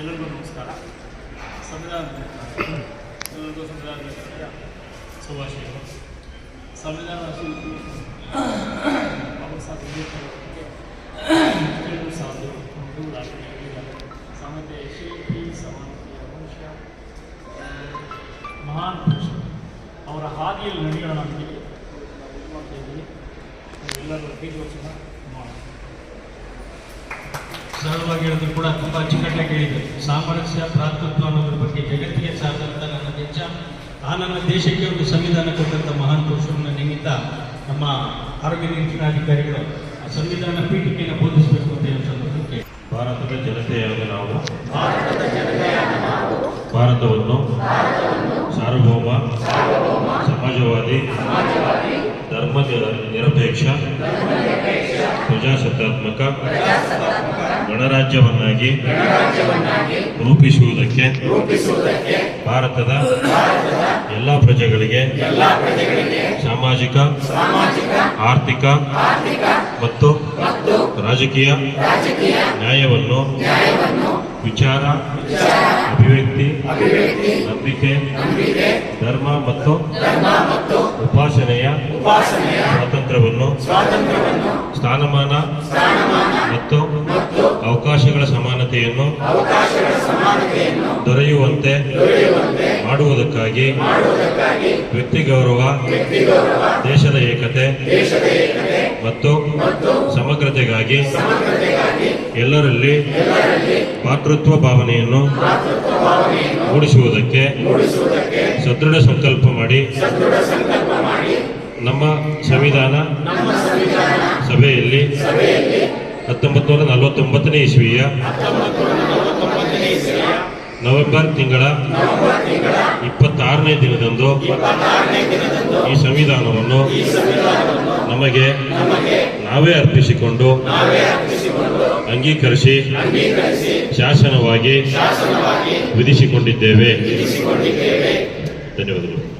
ಎಲ್ಲರಿಗೂ ನಮಸ್ಕಾರ. ಸಂವಿಧಾನ. ಎಲ್ಲರಿಗೂ ಸಂವಿಧಾನ ಶುಭಾಶಯಗಳು. ಸಂವಿಧಾನ ಬಾಬಾ ಸಾಹೇಬ್ ಅಂಬೇಡ್ಕರ್ ಸಾಧು ರಾಷ್ಟ್ರೀಯ ಸಮತೆ ಸಮಾನತೆಯ ಮಹಾನ್ ಪುರುಷ ಅವರ ಹಾದಿಯಲ್ಲಿ ನಡೆಯೋಣ ಅಂತೇಳಿ ಎಲ್ಲರೂ ಜೋಡಿಸೋಣ ಮಾಡೋಣ. ಸರಳವಾಗಿ ಹೇಳಿದ್ರು ಕೂಡ ತುಂಬ ಅಚ್ಚುಕಟ್ಟಾಗಿ ಹೇಳಿದೆ ಸಾಮರಸ್ಯ ಭ್ರಾತೃತ್ವ ಅನ್ನೋದ್ರ ಬಗ್ಗೆ ಜಗತ್ತಿಗೆ ಸಾರಿದಂಥ ನನ್ನ ದೇಶ ಆ ನನ್ನ ದೇಶಕ್ಕೆ ಒಂದು ಸಂವಿಧಾನ ಕೊಟ್ಟಂಥ ಮಹಾನ್ ಪುರುಷರನ್ನ ನಿಮಿತ್ತ ನಮ್ಮ ಆರೋಗ್ಯ ನಿರೀಕ್ಷಣಾಧಿಕಾರಿಗಳು ಆ ಸಂವಿಧಾನ ಪೀಠಿಕೆಯನ್ನು ಬೋಧಿಸಬೇಕು ಅಂತ ಹೇಳಿ ಸಂದರ್ಭಕ್ಕೆ ಭಾರತದ ಜನತೆಯಾದ ನಾವು. ಭಾರತವನ್ನು ಸಾರ್ವಭೌಮ ಸಮಾಜವಾದಿ ಧರ್ಮ ನಿರಪೇಕ್ಷ ಪ್ರಜಾಸತ್ತಾತ್ಮಕ ಗಣರಾಜ್ಯವನ್ನಾಗಿ ರೂಪಿಸುವುದಕ್ಕೆ ಭಾರತದ ಎಲ್ಲ ಪ್ರಜೆಗಳಿಗೆ ಸಾಮಾಜಿಕ ಆರ್ಥಿಕ ಮತ್ತು ರಾಜಕೀಯ ನ್ಯಾಯವನ್ನು ವಿಚಾರ ಅಭಿವ್ಯಕ್ತಿ ನಂಬಿಕೆ ಧರ್ಮ ಮತ್ತು ಉಪಾಸನೆಯ ಸ್ವಾತಂತ್ರ್ಯವನ್ನು ಸ್ಥಾನಮಾನ ಮತ್ತು ಸಮಾನತೆಯನ್ನು ದೊರೆಯುವಂತೆ ಮಾಡುವುದಕ್ಕಾಗಿ ವ್ಯಕ್ತಿ ಗೌರವ ದೇಶದ ಏಕತೆ ಮತ್ತು ಸಮಗ್ರತೆಗಾಗಿ ಎಲ್ಲರಲ್ಲಿ ಮಾತೃತ್ವ ಭಾವನೆಯನ್ನು ಮೂಡಿಸುವುದಕ್ಕೆ ಸದೃಢ ಸಂಕಲ್ಪ ಮಾಡಿ ನಮ್ಮ ಸಂವಿಧಾನ ಸಭೆಯಲ್ಲಿ ಹತ್ತೊಂಬತ್ತು ನೂರ ನಲವತ್ತೊಂಬತ್ತನೇ ಇಸ್ವಿಯ ನವೆಂಬರ್ ತಿಂಗಳ ಇಪ್ಪತ್ತಾರನೇ ದಿನದಂದು ಈ ಸಂವಿಧಾನವನ್ನು ನಮಗೆ ನಾವೇ ಅರ್ಪಿಸಿಕೊಂಡು ಅಂಗೀಕರಿಸಿ ಶಾಸನವಾಗಿ ವಿಧಿಸಿಕೊಂಡಿದ್ದೇವೆ. ಧನ್ಯವಾದಗಳು.